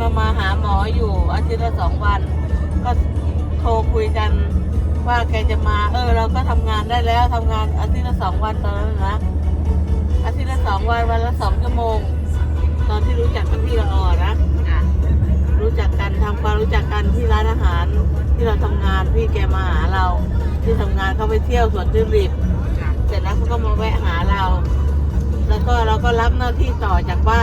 มามาหาหมออยู่อาทิตย์ละสองวัน ก็โทรคุยกันว่าแกจะมา เออ เราก็ทำงานได้แล้วทำงานอาทิตย์ละสองวันตอนนั้นนะอาทิตย์ละสองวันวันละสองชั่วโมง ตอนที่รู้จักกับพี่ละอ่อนะจ้ะรู้จักกันทำความรู้จักกันที่ร้านอาหาร ที่เราทำงานพี่แกมาหาเรา ที่ทำงานเขาไปเที่ยวสวนทิวลิปจ้ะเสร็จแล้วเขาก็มาแวะหาเรา แล้วก็เราก็รับหน้าที่ต่อจากป้า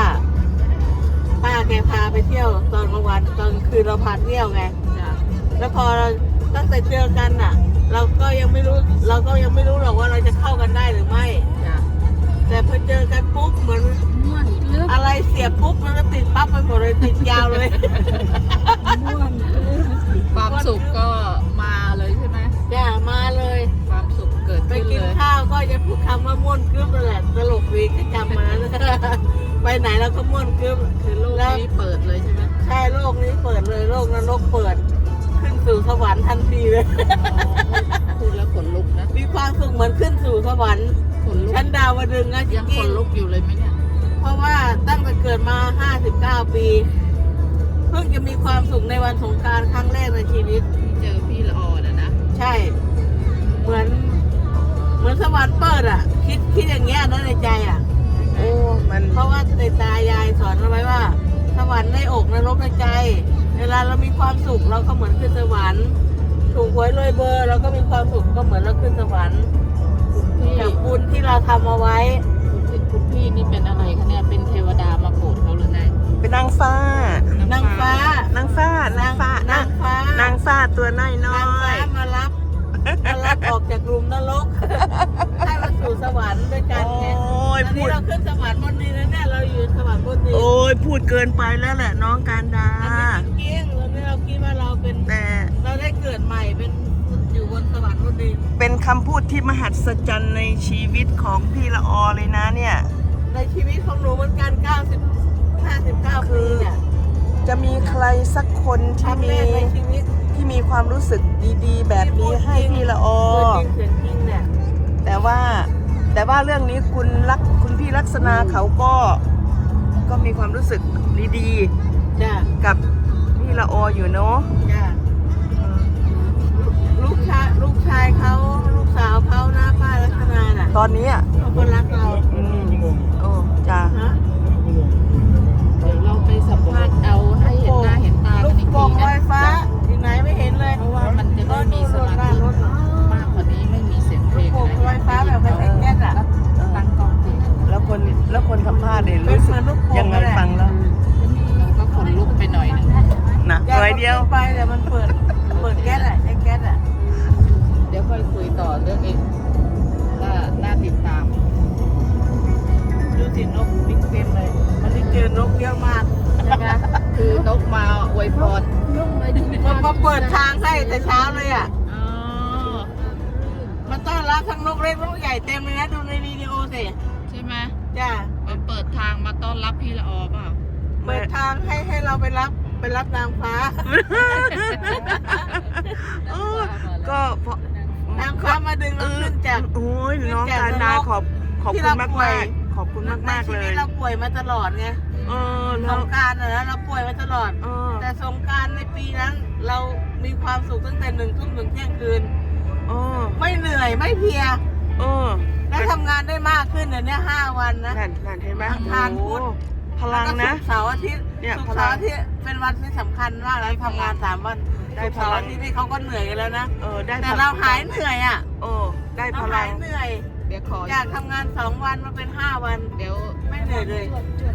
ป้าแกพาไปเที่ยวตอนกลางวันตอนกลางคืนเราพาเที่ยวไงจ้ะแล้วพอเราตั้งแต่เจอกันน่ะ เราก็ยังไม่รู้เราก็ยังไม่รู้หรอกว่าเราจะเข้ากันได้หรือไม่จ้ะแต่พอเจอกันปุ๊บเหมือนม่วนลึกอะไรเสียบปุ๊บมันก็ติดปั๊บไปหมดเลยติดยาวเลยม่วนลึกความสุขก็มาเลยใช่ไหมจ้ามาเลย ความสุขเกิดไปขึ้นกินเลยข้าวก็จะพูดคำว่าม่วนกึ๊บนั่นแหละตลกดีก็จำมาแล้ว ไปไหนเราก็ม่วนกึ๊บคือโลกนี้เปิดเลยใช่ไหมใช่โลกนี้เปิดเลยโลกนรกเปิด ขึ้นสู่สวรรค์ทันทีเลยพูดแล้วขนลุกนะมีความสุขเหมือนขึ้นสู่สวรรค์ขนลุกชั้นดาวดึงส์นะจยังขริงนลุกอยู่เลยไหมเนี่ยๆเพราะว่าตั้งแต่เกิดมา 59 ปีเพิ่งจะมีความสุขในวันสงกรารครั้งแรกในชีวิตที่เจอพี่ละออนะนะใช่ เหมือน เหมือนสวรรค์เปิดอะ คิดคิดอย่างเงี้ยนะในใจอะโอ้ มันเพราะว่าในตายายสอนเอาไว้ว่า สวรรค์ในอกนรกในใจ เวลาเรามีความสุขเราก็เหมือนขึ้นสวรรค์ถูกหวยรวยเบอร์เราก็มีความสุขก็เหมือนเราขึ้นสวรรค์คุณพี่จากบุญที่เราทำเอาไว้คุณพี่คุณพี่นี่เป็นอะไรคะเนี่ยเป็นเทวดามาโปรดเขาหรือไงเป็นนางฟ้านางฟ้านางฟ้านางฟ้านางฟ้านางฟ้าตัวน้อยน้นางอฟ้ายมารับมารับออกจากกลุ่มนรกให้มา สู่สวรรค์ด้วยกันโอ้ไงยตอนพูนี้ด เราขึ้นสวรรค์บนนี้แล้วเนี่ยเราอยู่สวรรค์บนนี้โอ้ยพูดเกินไปแล้วแหละน้องการดา อันนี้จริงๆตอนนี้เราคิดว่าเราเป็นแต่เราได้เกิดใหม่เป็นอยู่บนสวรรค์บนดินเป็นคำพูดที่มหัศจรรย์ในชีวิตของพี่ละออเลยนะเนี่ย ในชีวิตของหนูเหมือนกัน90 59ปีเนี่ยจะมีใครสักคนคที่รั้งแรมีกในชีวิตที่มีความรู้สึกดีๆ แบบนี้ให้พี่ละออ ตัวจริงเสียงจริงเนี่ย แต่ว่าแต่ว่าเรื่องนี้คุณรักคุณพี่ลักษณะเขาก็ก็มีความรู้สึกดีจ้ะๆกับพี่ละอออยู่เนาะจ้ะลูกชายลูกชายเขาลูกสาวเขาหน้าป้าลักษณะน่ะตอนนี้อะเขาก็รักเราอืมโอ้จ้าฮะเดี๋ยวเราไปสัมภาษณ์เอาให้เห็นหน้าเห็นตาลูกันกอีกโป่ทีงลนะอยฟ้าที่ไหนไม่เห็นเลยเพราะว่ามันจะได้มีสมาธิมากก งเพลลูกงโป่งลอยฟ้าแบบไม่ใช่แก๊สอะตั้งกล้องติดแล้วคนแล้วคนสัมภาษณ์เนี่ยเป็นรู้สึเหมืกอนลูกโป่งยังไงนั่นแหละฟังแล้วเราก็ขนลุกไปหน่อยหนึงนะแก๊สร้อยเดียวไปแต่มันเปิดเปิดแก๊สอะใช้แก๊สอะเดี๋ยวค่อยคุยต่อเรื่องเองว่าน่าติดตามดูสินกบิ๊กเต็มเลยมันได้เจอนกเยอะมากใช่ไหมคือนกมาอวยพรมันมาเปิดทางให้แต่เช้าเลยอะอ๋อ มันต้อนรับทั้งนกเล็กนกใหญ่เต็มเลยนะดูในวิดีโอสิใช่ไหมจ้ามันเปิดทางมาต้อนรับพี่ละออเปล่าเปิดทางให้ให้เราไปรับไปรับนางฟ้าโอ้ก็เพราะนางฟ้ามาดึงเราขึ้นจากโอ้ยน้องการดาขอบขอบที่คุณเรามากป่วยมากๆขอบคุณมากมากในๆชีเลวิตยเราป่วยมาตลอดไงเออสแล้วงกรารนะเราป่วยมาตลอดเออแต่สงกรารในปีนั้น เรามีความสุขตั้งแต่หนึ่งทุ่มถึงเที่ยงคืนเออไม่เหนื่อยไม่เพลียเออและทำงานได้มากขึ้นเดี๋ยวนี้ห้าวันนะ นั่นนั่นเห็นไหมอังคารพุธ โอ้พลังแล้วก็นะศุกร์เสาร์อาทิตย์เนี่ยศุกพร์ลัเสางร์อาทิตย์เป็นวันที่สำคัญมากแล้วทำงานสามวันได้ศุกร์พเสาร์ลัง อาทิตย์นี่เขาก็เหนื่อยกันแล้วนะเออได้แต่พลัเรางหายเหนื่อยอะเออ ได้พเราลัหาง ยเหนื่อย เดี๋ยวขอจากทำงานสองวันมาเป็นห้าวัน เดี๋ยวไม่เหนื่อยเลย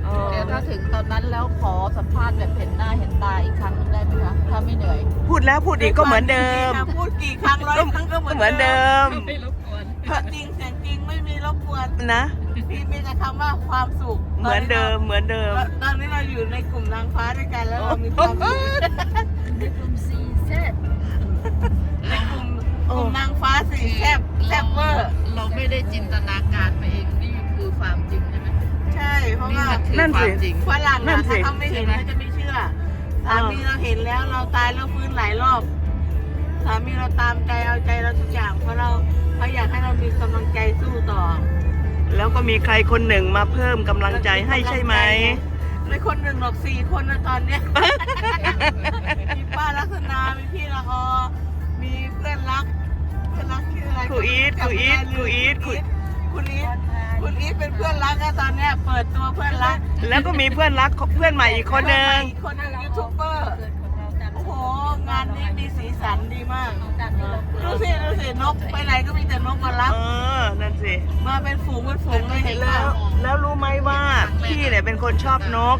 เออเดี๋ยวถ้าถึงตอนนั้นแล้วขอสัมภาษณ์แบบเห็นหน้าเห็นตาอีกครั้งหนึงได้ไหมคะถ้าไม่เหนื่อย พูดแล้วพูดอีกก็เหมือนเดิม พูดกี่ครั้งร้อยครั้งก็เหมือนเหมือนเดิมไม่รบกวนจริงเสียงจริงไม่มีรบกวนนะพี่มีแต่คำว่าความสุขเหมือนเดิมเหมือนเดิม ตอนนี้เราอยู่ในกลุ่มนางฟ้าด้วยกันแล้วเรามีความสุขในกลุ่มซีเซในกลุ่มกลุ่มนางฟ้าสีแซบแซบเวอร์เราไม่ได้จินตนาการไปเองนี่คือความจริงใช่ไหมใช่ เพราะนี่ว่ามันคือนั่นคสิวามจริงฝรั่งนั่นะนสิ ถ้าเขาไม่เห็นใช่ไหมเขาจะไม่เชื่อ สามีเราเห็นแล้วเราตายแล้วฟื้นหลายรอบ สามีเราตามใจเอาใจเราทุกอย่างเพราะเราเขาอยากให้เรามีกำลังใจสู้ต่อแล้วก็มีใครคนหนึ่งมาเพิ่มกำลังใจให้ใช่ไหม ไม่คนหนึ่งหรอกสี่คนนะตอนเนี้ย มีป้าลักษณามีพี่ละออมีเพื่อนรักเพื่อนรักชื่ออะไรครูอีทครูอีทครูอีทครู คุณอีท คุณอีทเป็นเพื่อนรักนะตอนเนี้ยเปิดตัวเพื่อนรักแล้วก็มีเพื่อนรักเพื่อนใหม่อีกคนหนึ่งอีกคนหนึ่งยูทูบเบอร์โอ้โหงานนี้มีสีสันดีมากดูสิดูสินกไปไหนก็มีแต่นกมารับเออนั่นสิมาเป็นฝูงเป็นฝูงเลยเห็นแล้แล้ววแล้วรู้ไหมว่าพี่เนี่ยเป็นคนชอบนก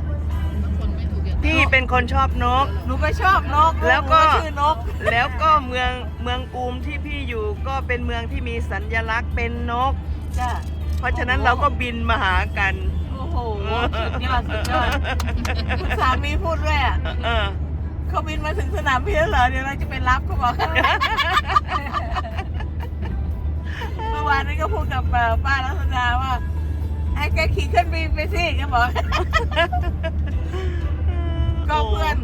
คนไม่ถูกอย่างพี่เป็นคนชอบนก หนูก็ชอบนก แล้วก็หนูชื่อนก แล้วก็เมืองเมืองอูมที่พี่อยู่ก็เป็นเมืองที่มีสัญลักษณ์เป็นนกจ้ะเพ ราะฉะนั้นเราก็บินมาหากัน โอ้โหสุดยอดสุดยอดคุณสามีพูดด้วยอะเออ เขาบินมาถึงสนามบินแล้วเหรอเดี๋ยวเราจะไปรับเขาบอก เมื่อวานนี้ก็พูดกับเอ่อป้าลักษณาว่าให้แกขี่เครื่องบินไปสิแกบอก ก็เพื่อน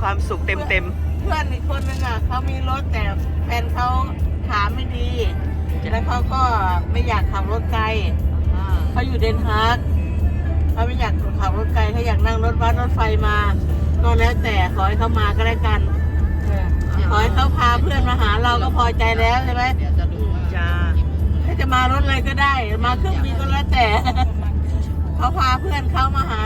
ความสุขเต็มเต็มเพื่อนอีกคนนึงอะเขามีรถแต่แฟนเขาขาไม่ดี แล้วเขาก็ไม่อยากขับรถไกลเขาอยู่เดนฮาร์กเขาไม่อยากขับรถไกลเขาอยากนั่งรถบัสรถไฟมาก็แล้วแต่ขอให้เขามาก็แล้วกันขอให้เขาพาเพื่อนมาหาเราก็พอใจแล้วใช่ไหมเดี๋ยวจะดูว่าๆจ้าถ้าจะมารถอะไรก็ได้ มาเครื่องบินก็แล้วแต่เขาพาเพื่อนเขามาหา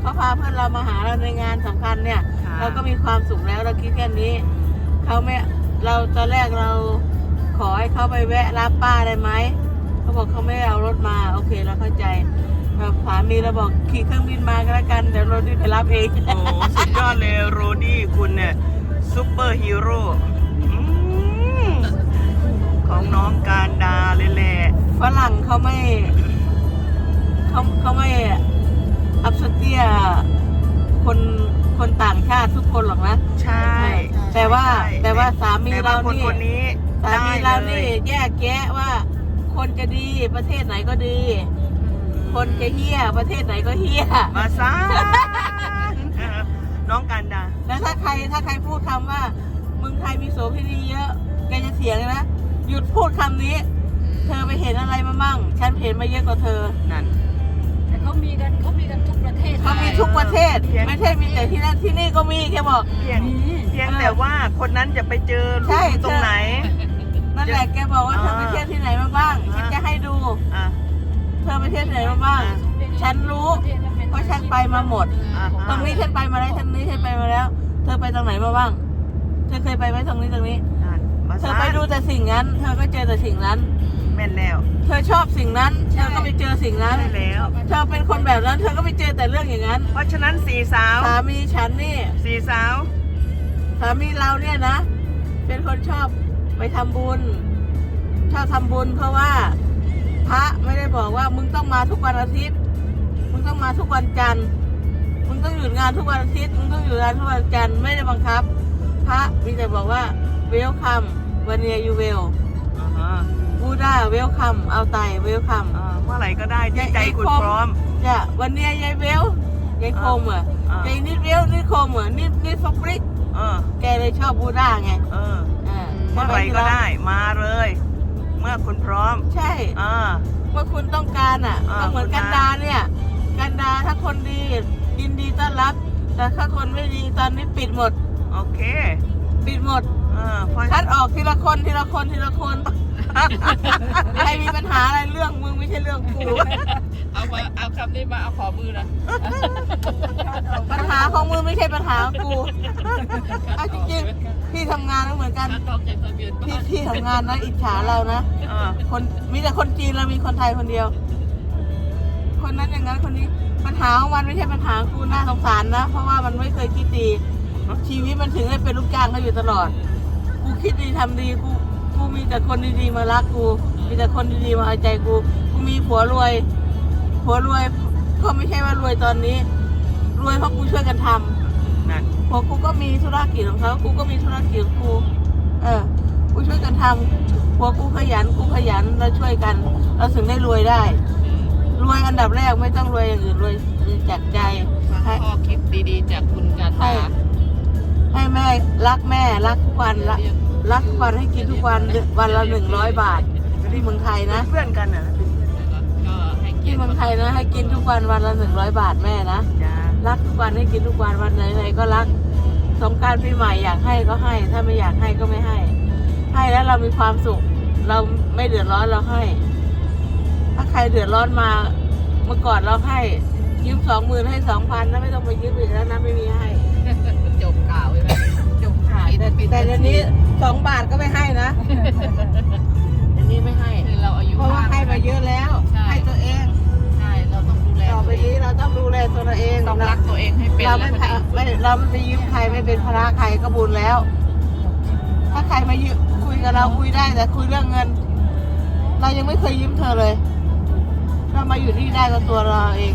เขาพาเพื่อนเรามาหาเราในงานสำคัญเนี่ยค่ะเราก็มีความสุขแล้วเราคิดแค่นี้เขาไม่เราตอนแรกเรา ขอให้เขาไปแวะรับป้าได้ไหมเขาบอกเขาไม่เอารถมาโอเคเราเข้าใจแบบสามีเราบอกขี่เครื่องบินมาก็แล้วกันเดี๋ยวรถดีไปรับเองโอ้โหสุดยอดเลยโรดี้คุณเนี่ยซูเปอร์ฮีโร่อืมของน้องการดาเลยแหละฝรั่งเขาไม่เขาเขาไม่อับสเตียคนคนต่างชาติทุกคนหรอกนะ ใช่ แต่ว่าใช่แต่ว่าสามีแต่เราคนนี่คนนี้ สามีเรานี่ได้ลยแยกแยะว่า คนจะดีประเทศไหนก็ดี คนจะเฮี้ยประเทศไหนก็เฮี้ยมาซาน้องการดาแล้วถ้าใครถ้าใครพูดคำว่าเมืองไทยมีโสเภณีเยอะแกจะเถียงเลยนะหยุดพูดคำนี้ เธอไปเห็นอะไรมาบ้างฉันเห็นมาเยอะกว่าเธอนั่นแต่เขามีกันเขามีกันทุกประเทศเขามีทุกประเทศไม่ใช่มีแต่ที่นั่นที่นี่ก็มีแกบอกเพียงเพียงแต่ว่าคนนั้นจะไปเจอใช่รูตรงไหนนั่ ไปเที่ยวที่ไหนมาบ้างฉันรู้ เพราะฉันไปมาหมดอะตรงนี้ฉันไปมาแล้วตรงนี้ฉันไปมาแล้ว เธอไปตรงไหนมาบ้าง เธอเคยไปไหมตรงนี้ตรงนี้นั่นมาเธอซาไปดูแต่สิ่งนั้น เธอก็เจอแต่สิ่งนั้นแม่นแล้ว เธอชอบสิ่งนั้น เธอก็ไปเจอสิ่งนั้นใช่แล้ว เธอเป็นคนแบบนั้น เธอก็ไปเจอแต่เรื่องอย่างนั้น เพราะฉะนั้นสี่สาวสามีฉันนี่สี่สาวสามีเราเนี่ยนะ เป็นคนชอบไปทำบุญ ชอบทำบุญเพราะว่า พระไม่ได้บอกว่า มึงต้องมาทุกวันอาทิตย์ มึงต้องมาทุกวันจันทร์ มึงต้องหยุดงานทุกวันอาทิตย์ มึงต้องหยุดงานทุกวันจันทร์ไม่ได้บังคับ พระมีแต่บอกว่าเวลคัมวันเนียยูเวลอ่าฮะบูดาเวลคัมเอาไตเวลคัมอ่าเมื่อไหร่ก็ได้ที่ใจคุณพร้อมจ้ะวันเนี้ยยายเวลยายโคมเหรออ่ายายนิดเวลนิดโคมเหรอนิดนิดฟบริกเออแกเลยชอบบูดาไงเอออ่าเมื่อไหร่ก็ได้มาเลย เมื่อคุณพร้อมใช่อ่าเมื่อคุณต้องการอะอ่าก็เหมือนคุณกันนะดาเนี่ยกันดาถ้าคนดียินดีต้อนรับ แต่ถ้าคนไม่ดีตอนนี้ปิดหมด โอเค ปิดหมดเออเพราะคัดออกทีละคนทีละคนทีละคน ใครมีปัญหาอะไรเรื่องมึงไม่ใช่เรื่องกูเอามาเอาคำนี้มาเอาขอมือนะปัญหาของมึงไม่ใช่ปัญหาของกูเอาจริงๆพี่ทำงานก็เหมือนกัน การตองจากทะเบียนพี่พี่ทำงานนะอิจฉาเรานะเออคนมีแต่คนจีนเรามีคนไทยคนเดียว คนนั้นอย่างนั้นคนนี้ปัญหาของมันไม่ใช่ปัญหาของกูน่าสงสารนะ เพราะว่ามันไม่เคยคิดดีชีวิตมันถึงได้เป็นลูกจ้างเขาอยู่ตลอด กูคิดดีทำดีกู กูมีแต่คนดีๆมารักกู มีแต่คนดีๆมาเอาใจกู กูมีผัวรวย ผัวรวยก็ไม่ใช่ว่ารวยตอนนี้ รวยเพราะกูช่วยกันทำนั่นพอกูก็มีธุรกิจของเขากูก็มีธุรกิจของกู เออ กูช่วยกันทำพอกูขยัน กูขยัน เราช่วยกัน เราถึงได้รวยได้ รวยอันดับแรกไม่ต้องรวยอย่างอื่นรวยจากใจให้ข้อคิดดีๆ จากคุณการให้ ตาให้แม่รักแม่รักทุกวันรัก รักทุกวันให้กินทุกวันวันละหนึ่งร้อยบาทที่เมืองไทยนะเพื่อนกันนะก็ให้เกียรติที่เมืองไทยนะ ให้กินทุกวันวันละหนึ่งร้อยบาทแม่นะจ้ารักทุกวันให้กินทุกวันวันไหนๆก็รักสงกรารปีใหม่อยากให้ก็ให้ ถ้าไม่อยากให้ก็ไม่ให้ ให้แล้วเรามีความสุข เราไม่เดือดร้อนเราให้ ถ้าใครเดือดร้อนมาเมื่อก่อนเราให้ยืมสองหมื่นให้สองพันแล้วไม่ต้องไปยืมอีกแล้วนะไม่มีให้ จบข่าวใช่ไหมจบข่าวแต่แต่เดี๋ยวนี้ สองบาทก็ไม่ให้นะเดี๋ยวนี้ไม่ให้ คือเราอายุเพราะว่าให้มาเยอะแล้ว ใช่ ให้ตัวเอง ใช่ เราต้องดูแลต่อตัวไปเอนี้งเราต้องดูแลตัวเราเองต้องรักตัวเองให้เป็นเราแล้ไม่วก็ดีไม่เราไม่ไปยืมใครไม่เป็นภาระใครก็บุญแล้ว ถ้าใครมายืมคุยกับเราคุยได้แต่คุยเรื่องเงิน เรายังไม่เคยยืมเธอเลย เรามาอยู่นี่ได้ก็ตัวเราเอง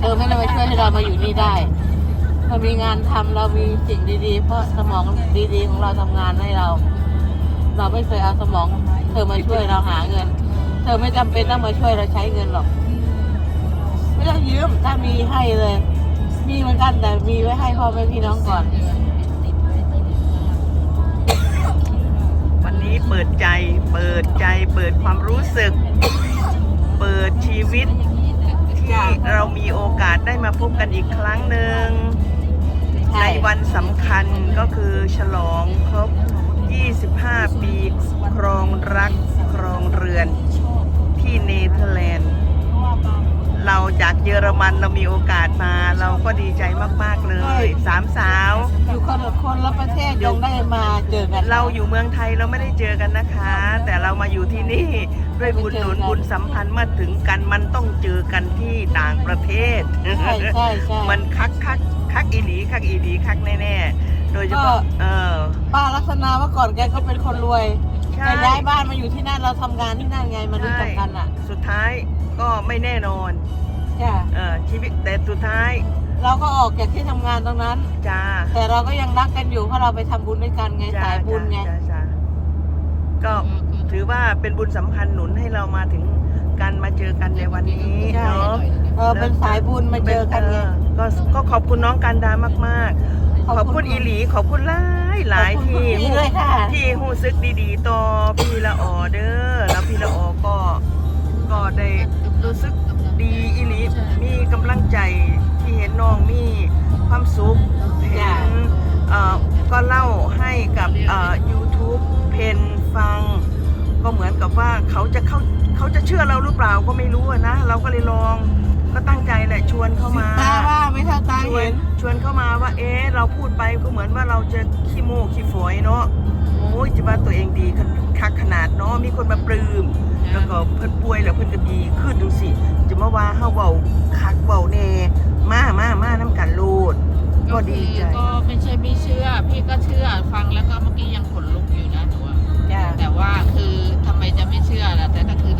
เธอไม่ได้มาช่วยให้เรามาอยู่นี่ได้ เรามีงานทำเรามีสิ่งดีๆ เพราะสมองดีๆของเราทำงานให้เรา เราไม่เคยเอาสมอง เธอมาช่วยเราหาเงิน เธอไม่จำเป็นต้องมาช่วยเราใช้เงินหรอก ไม่ต้องยืมถ้ามีให้เลย มีเหมือนกันแต่มีไว้ให้พ่อแม่พี่น้องก่อน วันนี้เปิดใจ เปิดใจเปิดความรู้สึก เปิดชีวิตที่เรามีโอกาสได้มาพบกันอีกครั้งหนึ่ง ใช่ในวันสำคัญก็คือฉลองครบ 25 ปีครองรักครองเรือน ที่เนเธอร์แลนด์ เราจากเยอรมันเรามีโอกาสมา เราก็ดีใจมาก ๆ เลย สามสาว อยู่คนละคนละประเทศยังได้มาเจอกันเราอยู่เมืองไทยเราไม่ได้เจอกันนะคะ แต่เรามาอยู่ที่นี่ด้วยบุญหนุนบุญสัมพันธ์มาถึงกันมันต้องเจอกันที่ต่างประเทศ ใช่ใช่ใช่มันคักคัก คักอีหลีคักอีหลีคักแน่ๆ โดยเฉพาะก็ เออ ป้าลักษณะเมื่อก่อนแกก็เป็นคนรวยใช่แต่ย้ายบ้านมาอยู่ที่นั่นเราทำงานที่นั่นไงมารู้จักกันอะสุดท้ายก็ไม่แน่นอนจ้ะเออชีวิตแต่สุดท้ายเราก็ออกจากที่ทำงานตรงนั้น จ้าแต่เราก็ยังรักกันอยู่เพราะเราไปทำบุญด้วยกันไงจ้าสายบุญไงจ้าจ้าก็ถือว่าเป็นบุญสัมพันธ์หนุนให้เรามาถึงกันมาเจอกันในวันนี้ใช่เนาะ เออเป็นสายบุญมาเจอกันไง ก็ก็ขอบคุณน้องกันดามาก ๆ ขอบคุณอีหลีขอบคุณหลายหลายขอบคุณที่พี่ด้วยค่ะ ที่หูซึกดีๆต่อพี่ละออเด้อแล้วพี่ละออก็ก็ได้รู้สึกดีอีหลีมีกำลังใจที่เห็นน้องมีความสุขเห็นเอ่อก็เล่าให้กับเอ่อ YouTube เพนฟัง ก็เหมือนกับว่าเขาจะเข้าเขาจะเชื่อเราหรือเปล่าก็ไม่รู้อะนะ เราก็เลยลอง ก็ตั้งใจแหละชวนเข้ามาตาว่าไม่เท่าตาชวเห็นนชวนเข้ามาว่า เอ๊ะเราพูดไปก็เหมือนว่าเราจะขี้โม้ขี้ฝอยเนาะโอ้ยจะว่าตัวเองดีคักขนาดเนาะมีคนมาปลื้มแล้วก็เพิ่นป่วยแล้วเพิ่นก็ดีขึ้นดูสิจะมาว่าเฮาเว้าคักเว้าแน่มามามาน้ำกันโลดก็ดีใจก็ไม่ใช่ไม่เชื่อ พี่ก็เชื่อฟังแล้วก็เมื่อกี้ยังขนลุกอยู่นะหนูอะจ้ะแต่ว่าคือทำไมจะไม่เชื่อล่ะแต่ก็คือ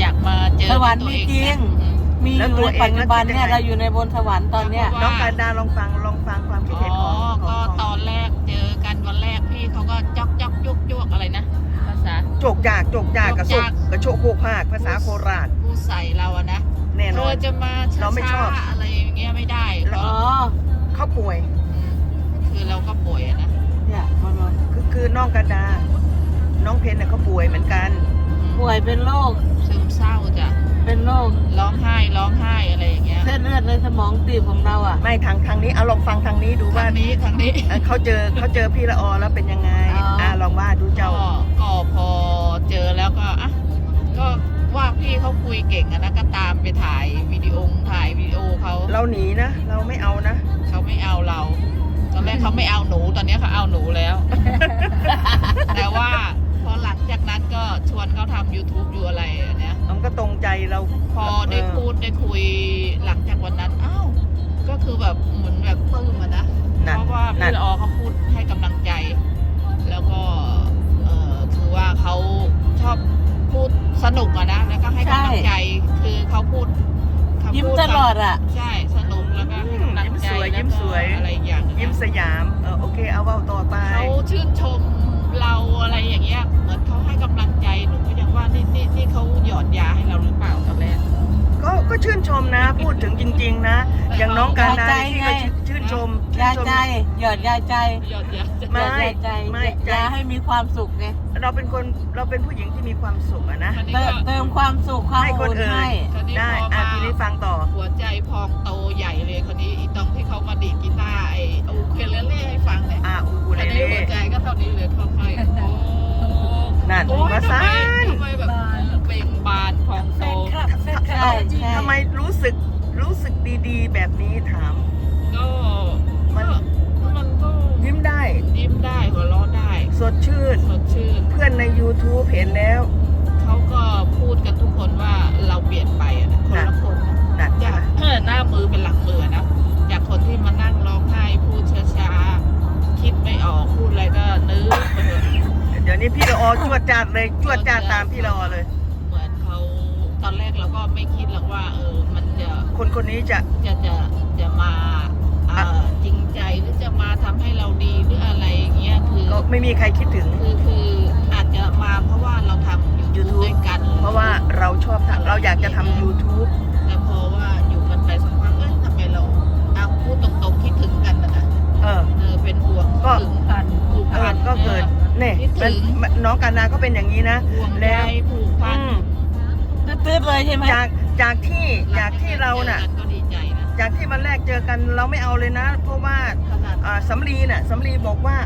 อยากมาเจอสวรรค์ด้วยมีตั จริเองงมีอยู่ในปัจจุบันเนี่ยเราอยู่ในบนสวรรค์ตอนเนี้ย น้องการดาลองฟังลองฟังความคิดอ๋เห็นอของขก็องตอนแรกเจอกันวันแรกพี่เขาก็จอกจอกยุกยุกอะไรนะ ภาษา โจกจากโจกจากกระโชกกระโชกโคกภาคภาษาโคราชผู้ใส่เราอะนะแน่นเธออนจะมาช้เราไม่ชอบาๆอะไรอย่างเงี้ยไม่ได้เพอ๋ราะอเขาป่วย อืมคือเราก็ป่วยอะนะเนี่ยมันมันคือคือน้องกันดา น้องเพนเนี่ยเขาป่วยเหมือนกันป่วยเป็นโรคซึมเศร้าจ้ะ เป็นโรคร้องไห้ร้องไห้อะไรอย่างเงี้ยเส้นเลือดในสมองตีบของเราอะ ไม่ทางทางนี้เอาลองฟังทางนี้ดูคว่ารั้งนี้ครั้งนี้ เอ่อเขาเจอเขาเจอพี่ละออแล้วเป็นยังไงอ๋ออ่ อ่าลองว่าดูเจ้าก็ก็พอเจอแล้วก็อะก็ว่าพี่เขาคุยเก่งอะนะก็ตามไปถ่ายวิดีโอถ่ายวิดีโอเขาเราหนีนะ เราไม่เอานะ เขาไม่เอาเรา ตอนแรกเขาไม่เอาหนูตอนนี้เขาเอาหนูแล้ว แต่ว่าพอหลังจากนั้นก็ชวนเขาทำ YouTube อยู่อะไรอันเนี้ย มันก็ตรงใจเราพอได้พูดได้คุยหลังจากวันนั้นอ้าวก็คือแบบเหมือนแบบปลื้มอะนะนั่นเพราะว่านั่พี่นละออเขาพูดให้กำลังใจ แล้วก็เอ่อถือว่าเขาชอบพูดสนุกอะนะแล้วก็ให้กำลังใจคือเขาพูดเขายิ้มพูดตลอดอะใช่สนุกแล้วก็ให้กำลังใจยิ้มสวยแล้วก็อะไรอย่างหนึ่งยิ้มนะสยามเออโอเคเอาเว้าต่อไปเขาชื่นชมเราอะไรอย่างเงี้ยเหมือนเขาให้กำลัง ใจหนูก็ยังว่านี่นี่นี่เขาหยอดยาให้เราหรือเปล่าตอนแรก ก็ก็ชื่นชมนะ พูดถึงจริง ๆ นะ อย่างน้องการดาใจที่ไงก็ชื่นชมชื่ยานชม ใจ หยอดยาใจยอดเยอะไม่ หยอดยาใจไม่ใจ ยาให้มีความสุขไงเราเป็นคนเราเป็นผู้หญิงที่มีความสุขอะนะอันนี้เติก็มเติมความสุขความให้คนอุ่นอื่น ให้ได้อะทีนี้ฟังต่อ หัวใจพองโตใหญ่เลยคนนี้อีตองที่เขามาดีดกีตาร์ไอ้อูเคเลเล่ให้ฟังเนี่ยอะอูกูอัเลนนี้เล่หัวใจก็เท่านี้เลยค่อยๆโอ้ นั่นโอ้ยมาทำซาไมนทำไมแบบเบ่งบานพองโตใช่ใช่ทำไมรู้สึกรู้สึกดีๆ แบบนี้ถาม ก็มันก็มันก็ยิ้มได้ ยิ้มได้หัวเราะได้ สดชื่นสดชื่น เพื่อนใน YouTube เห็นแล้ว เขาก็พูดกันทุกคนว่าเราเปลี่ยนไปอะนะคนละคนนะนั่นใช่จากไหมหน้ามือเป็นหลังมือนะจากคนที่มานั่งร้องไห้พูดช้าๆคิดไม่ออกพูดอะไรก็นึกไปเถอะ เดี๋ยวนี้พี่ละออจวดจาดเลยจวดจาดตามพี่ละออเลย เหมือนเขาตอนแรกเราก็ไม่คิดหรอกว่า เออมันจะคนคนนี้จะจะจะจะมาเอ่อจริงใจหรือจะมาทำให้เราดีหรืออะไรอย่างเงี้ยคือก็ไม่มีใครคิดถึง คือคืออาจจะมาเพราะว่าเราทำยูทูบ YouTube ด้วยกันเพราะว่าเราชอบทำเราอยากจะทำ YouTube แต่พอ เออ เออเป็นห่วงก็คิดถึงกันผูกเอพัอนก็เกิดเนี่ยคิดถึงมันน้องกานาก็เป็นอย่างนี้นะ ห่วงแล้ใยวผูกพัอืนมตืดๆเลยใช่ไหมจากจากที่จากที่เราน่ะจอกัก็ดีใจนะจากที่มันแรกเจอกันเราไม่เอาเลยนะ เพราะว่าขนาดอ่าสำลีน่ะสำลีบอกว่า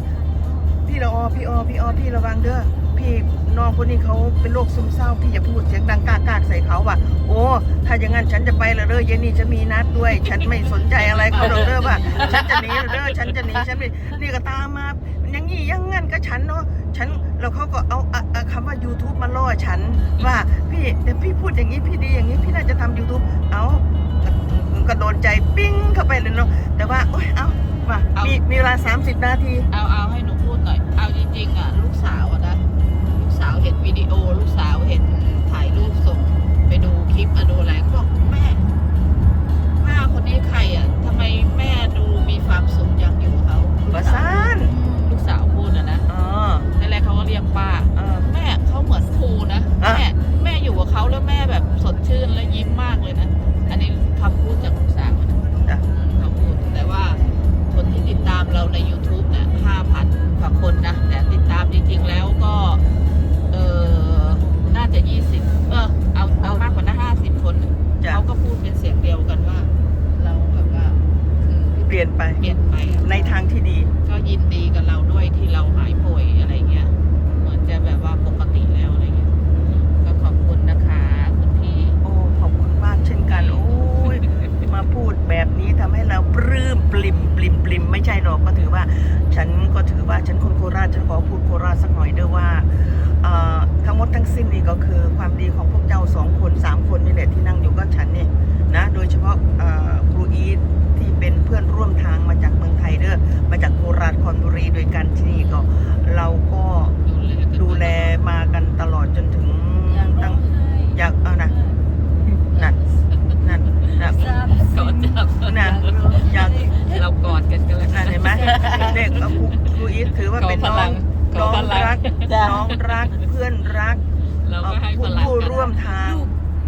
พี่ละออพี่ออพี่ออพี่ระวังเด้อพี่น้องคนนี้เขาเป็นโรคซึมเศร้าพี่อย่าพูดเสียงดังกากากใส่เขาว่ะ โอ้ถ้าอย่างนั้นฉันจะไปและเด้อเย็นนี้ฉันมีนัดด้วย ฉันไม่สนใจอะไรเขาหรอกเด้อว่าฉันจะหนีและเด้อฉันจะหนีฉันไม่นี่ก็ตามมาอย่างนี้อยังงั้นก็ฉันเนาะฉันแล้วเขาก็เอาเอาเอาคำว่า YouTube มาล่อฉันว่าพี่แต่พี่พูดอย่างนี้พี่ดีอย่างนี้พี่น่าจะทำ YouTube เอาก็โดนใจปิ้งเข้าไปเลยเนาะแต่ว่าโอ๊ยเอาว่ามีมีเวลา 30 นาที เอาเอาให้หนูพูดหน่อย เอาจริงๆอะ ลูกสาวอะนะ ลูกสาวเห็นวิดีโอลูกสาว ลิปอะดูอะไรก็บอกแม่แม่คนนี้ใครอะทำไมแม่ดูมีความสุขอย่างอยู่กับเขาประสานลูกสาวพูดอะนะอ๋อแรกๆเขาก็เรียกป้าเออแม่เขาเหมือนครูนะอะ แม่แม่อยู่กับเขาแล้วแม่แบบสดชื่นและยิ้มมากเลยนะ อันนี้คำพูดจากลูกสาวนะจ้ะ อืมเขาพูดแต่ว่าคนที่ติดตามเราใน YouTube พูดเป็นเสียงเดียวกันว่า เราแบบว่าคือเปลี่ยนไปเปลี่ยนไปอะในทางที่ดี ก็ยินดีกับเราด้วยที่เราหายป่วยอะไรเงี้ยเหมือนจะแบบว่าปกติแล้วอะไรเงี้ยก็ขอบคุณนะคะคุณพี่โอ้ขอบคุณมากเช่นกันโอ้ย มาพูดแบบนี้ทำให้เราปลื้มปลิมปลิมปลิมไม่ใช่หรอกก็ถือว่า ฉันก็ถือว่าฉันคนโคราชฉันขอพูดโคราชสักหน่อยเด้อว่าทั้งหมดทั้งสิ้นนี่ก็คือความดีของพวกเจ้าสองคนสามคนนี่แหละที่นั่งอยู่กับฉันเนี่ยนะโดยเฉพาะครูอีทที่เป็นเพื่อนร่วมทางมาจากเมืองไทยเด้อมาจากโคราชคอนบุรีด้วยกันที่นี่ก็เราก็ดูแลมากันตลอดจนถึงตั้งอยากเอานะนั่นนั่นนะ กอดจับ นะอยาก เรากอดกันกันเลย นั่นเห็นไหมเด็กเอา ครูครูอีทถือว่าเป็นน้องขอน้องพลังรักจ้ะน้องรักเพื่อนรักเราเอ่ก็อให้พผู้ลังผู้กันร่วมทาง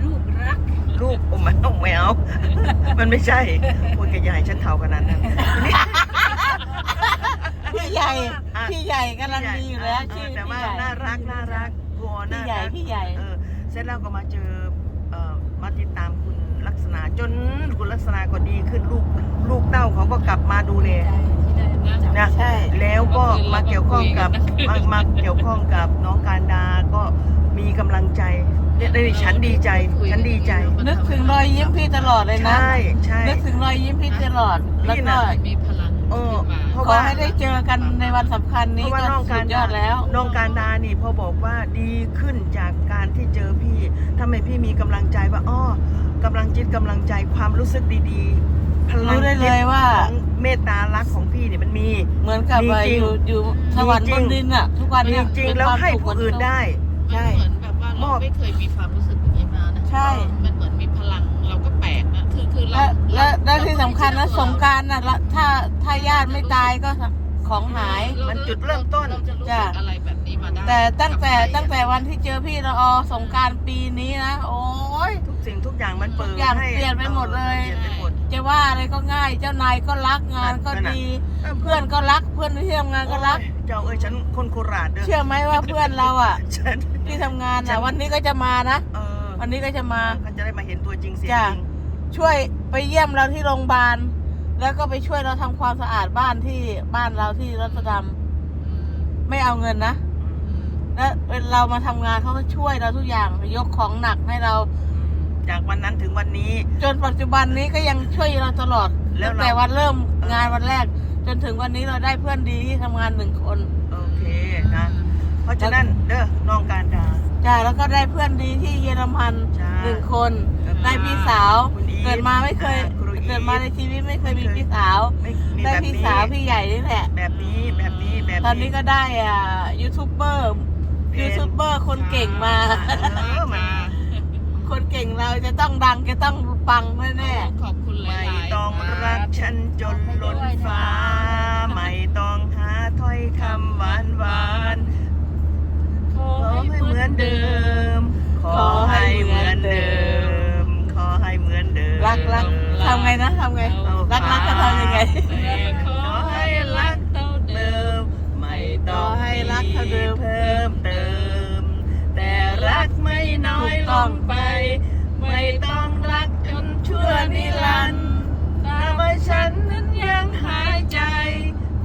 ลูกรักลูกโอ้มันต้องแมวมันไม่ใช่คนกับยายฉันเท่ากันนั้นนะนี่พี่ใหญ่อะพี่ใหญ่กำลังดีอยู่แล้วเอชื่ออแต่พี่ว่าใหญ่น่ารักน่ารักกลัวพี่น่าใหญ่รักพี่ใหญ่เออเสร็จแล้วก็มาเจอเอ่อมาติดตามคุณลักษณะจนคุณลักษณะก็ดีขึ้นลูกลูกเต้าเขาก็กลับมาดูแล นะใช่ แล้วก็มาเกี่ยวข้องกับมามาเกี่ยวข้องกับน้องการดาก็มีกำลังใจเนี่ยนี่ฉันดีใจ ฉันดีใจ นึกถึงรอยยิ้มพี่ตลอดเลยนะ ใช่ใช่ นึกถึงรอยยิ้มพี่ตลอด แล้วพี่ก็น่ะมีพลังเออขึ้นมาเพราะขอว่า ให้ได้เจอกันในวันสำคัญเพนี้ราะว่าก็น้องสุการดยดาอดแล้ว น้องการดานี่พอบอกว่าดีขึ้นจากการที่เจอพี่ทำให้พี่มีกำลังใจว่าอ้อกำลังจิตกำลังใจความรู้สึกดีๆพลังรู้ได้เลยว่าของ เมตตารักของพี่เนี่ยมันมี เหมือนกับมีว่าจริอง ยู่อยู่สวรรค์มีจริบงนดินอะ ทุกวันมีเนี้ยจริงเป็นแล้วความให้สุขผู้อื่นได้ใช่มันเหมือนแบบว่าเราไม่เคยมีความรู้สึกอย่างนี้มานะใช่ มันเหมือนมีพลังเราก็แปลกนะคือคือเราและและและเราที่สำคัญนะสงกรารน่ะละถ้าถ้าญาติไม่ตายก็ของหาย มันจุดเริ่มต้น เราจะรู้จ้ะสึกอะไรแบบนี้มาได้แต่ตั้งแต่กับใครตั้งแต่วันที่เจอพี่ละออสงกรารปีนี้นะ โอ้ย ทุกสิ่งทุกอย่างมันเปิดทุกอย่างให้เปลี่ยนไปหมดเลย เปลี่ยนไปหมดจะ ว่าอะไรก็ง่าย เจ้านายก็รักงานก็ดี เพื่อนก็รักเพื่อนที่ทำงานก็รัก เจ้าเอ้ยฉันคนโคราชเด้อเชื่อไหมว่าเพื่อนเราอะฉันที่ทำงานอะวันนี้ก็จะมานะเออวันนี้ก็จะมาเขาจะได้มาเห็นตัวจริงเสียงจ้ะจริงช่วยไปเยี่ยมเราที่โรงพยาบาลแล้วก็ไปช่วยเราทำความสะอาดบ้านที่บ้านเราที่รัตดำไม่เอาเงินนะแล้วเรามาทำงานเขาก็ช่วยเราทุกอย่างยกของหนักให้เรา จากวันนั้นถึงวันนี้ จนปัจจุบันนี้ก็ยังช่วยเราตลอดแล้วตั้งเรา แต่วันเริ่มงานวันแรก จนถึงวันนี้เราได้เพื่อนดีที่ทำงานหนึ่งคนโอเคนะ เพราะฉะนั้นเด้อน้องการดา จ้าแล้วก็ได้เพื่อนดีที่เยอรมันจ้าหนึ่งคนครับได้พี่สาวคุณอีทเกิดมาไม่เคยอ่าครูอีทเกิดมาในชีวิตไม่เคยมีพี่สาว ไม่มีได้แบบพี่นี้สาวพี่ใหญ่นี่แหละ แบบนี้แบบนี้แบบตอนนี้ก็ได้อ่ายูทูบเบอร์ยูทูบเบอร์คนเก่งมา เออมัน คนเก่งเราจะต้องดังจะต้องปังแน่ขอบคุณหไม่ลายๆต้องรักฉันจนล้นฟ้า ไม่ต้องหาถ้อยคำหวานหวานๆขอให้เหมือนเดิมขอให้เหมือนเดิม ขอให้เหมือนเดิมๆรักรักทำไงนะทำไง รักรักจะทำยังไง ขอให้รักเท่าเดิมไม่ต้องขอให้รักเท่าเดิมเพิ่มเติม แต่รักไม่น้อยลงไป ไม่ต้องรักจนชั่วนิรันดร์ตราบว่าฉันนั้นยังหายใจ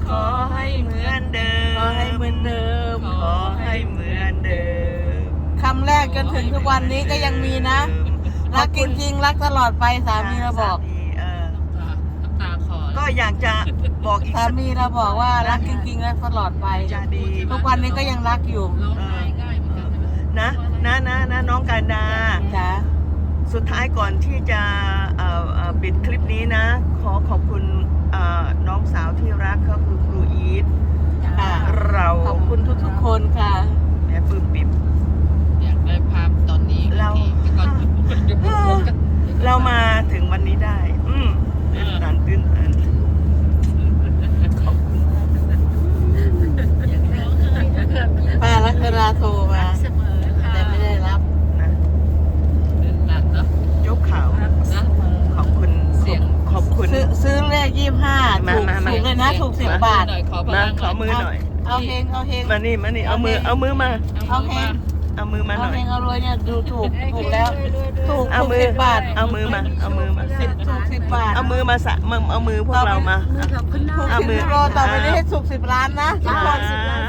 ขอให้เหมือนเดิม ขอให้เหมือนเดิม ขอให้เหมือนเดิมคำแรกจนถึงทุกวันนี้ก็ยังมีนะ รักจริงๆรักตลอดไปสามีเราบอกสมีเออน้ำตาคลอก็อยากจะบอกอีกสาสัก มีเราบอกว่ารักจริงๆรักตลอดไป จะดี ทุกวันนี้ก็ยังรักอยู่ ร้องไห้ง่ายเหมือ นกันใช่ไหมนะนะนะนะน้องการดา จ้าสุดท้ายก่อนที่จะเอ่อเอ่อปิดคลิปนี้นะ ขอขอบคุณเอ่อน้องสาวที่รักก็คือครูอีทค่ะเราขอบคุณทุกๆคนค่ะ แม่ปลื้มปิ่ม อยากได้ภาพตอนนี้เรา ทีก่อนเดี๋ยวพูดกัน เรามาถึงวันนี้ได้ อืมตื่นตันตื่นตันขอบคุณมาก อยากร้องไห้ถ้าเกิดมี ป้ารักเวลาโทรมา เสมอค่ะ แต่ไม่ได้รับ นะ เป็นหนักเนาะ ยกข่าว นะ ขอบคุณ เสียง ขอบคุณ ซื้อซื้อเลขยี่ห้า มา ถูก มามา ถูกเลยนะ ถูกสิบบาท หน่อยขอพ มา ลัง ขอมือหน่อย เอาเฮงเอาเฮงมานี่มานี่เอามือเอามือมา เอาเฮงเอามือมาหเอาน่อย เฮงเอารวยเนี่ยดูถูกถูกแล้วถูกเอาถูกมือสิบบาทเอามือมาเอามือมา สิบถูกสิบบาทเอามือมาสะมาเอามือพวกเรามา ถูกเอาสิบมือกิโลต่อไปนี้ให้ถูกสิบล้านนะทุกคนอ่า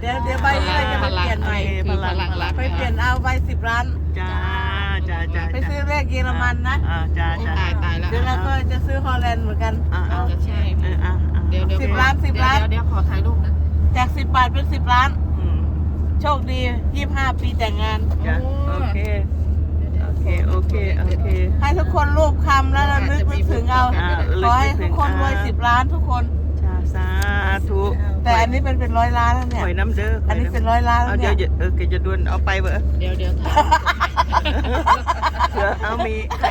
เดี๋ยวเดี๋ยวใบนี้เราจะไปเปลี่ยนใหม่ คือพลังรักไปเปลี่ยนเอาใบสิบล้าน จ้าจ้าจ้าไปซื้อเลขเยอรมันนะ อ่าจ้าจ้า ตายตายแล้วเดี๋ยวเราก็จะซื้อฮอลแลนด์เหมือนกัน อ่าอาอ่าจจะใช่เอออ่าอ่าเดี๋ยวเดี๋ยวสิบล้านสิบล้าน เดี๋ยวเดี๋ยวขอถ่ายรูปนะ จากสิบบาทเป็นสิบล้าน อืมโชคดียี่ห้าปีแต่งงาน จ้าโอเค โอเค โอเค โอเค ให้ทุกคนรูปคำแล้วเรานึกนึกถึงเอาอ่าขอให้ทุกคนรวยอ่าสิบล้านทุกคนจ้าสาธุแต่อันนี้เป็นเป็นร้อยล้านแล้วเนี่ย หอยน้ำเด้ออัอันนี้เป็นร้อยล้านแล้เอาวเดี๋เนี่ยวยเออแกจะดวนเอาไปเบอเดี๋ยวเดี๋ยวถ่าย เผื่อเอามีใคร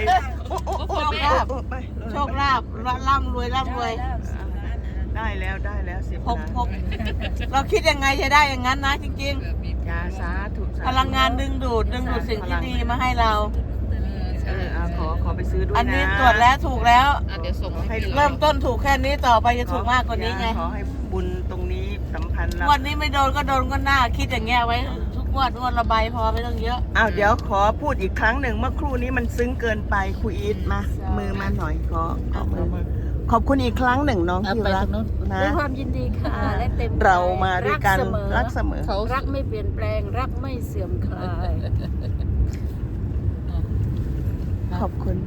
โอ้โอ้โอ้โชคลาภโอ้ไปโชคลาภร่ำรวยร่ำรวย ได้แล้วได้แล้วสิบพกล้านพกเราคิดยังไงจะได้อย่างนั้นนะจริงจ้าสาธุสาธุๆ พลังงานดึงดูดดึงดูดสิ่งที่ดีมาให้เรา เอออะขอขอไปซื้อด้วยนะอันนี้ตรวจแล้วถูกแล้ว อะเดี๋ยวส่งให้พี่เริ่มต้นถูกแค่นี้ต่อไปจะถูกมากกว่านี้ไงขอให้บุญตรงนี้สัมพันธ์เรางวันนี้ไม่โดนก็โดนก็หน้าคิดอย่างเงี้ยไว้ ทุกงวดงวดระบายพอไม่ต้องเยอะ อ้าวเดี๋ยวขอพูดอีกครั้งหนึ่งเมื่อครู่นี้มันซึ้งเกินไปครูอีทมา มือมาหน่อยขอขอมือ ขอบคุณอีกครั้งหนึ่งน้องที่รักนะด้วยความยินดีค่ะและเต็มใจเรามาด้วยกันรัรักกเสเสมมออเขารักไม่เปลี่ยนแปลงรักไม่เสื่อมคลายขอบคุณ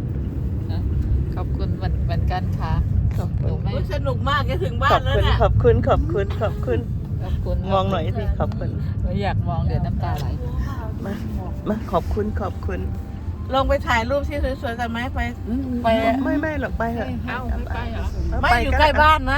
ขอบคุณเหมือนเหมือนกันค่ะขอบหคุนูณไม่สนุกมากจะถึงบ้าขอนบแล้วคุณเนี่ยขอบคุณขอบคุณขอบคุณขอบคุณมองหน่อยสิขอบคุณหนูอยากมองเดี๋ยวน้ำตาไหลมามาขอบคุณขอบคุณ ลงไปถ่ายรูปที่สวยๆกันไหมไป ไป ไม่ไม่หรอกไปเถอะ เอ้าไม่ไปเหรอเาไม่ปอยู่ก็ใกล้ด้บ้านนะ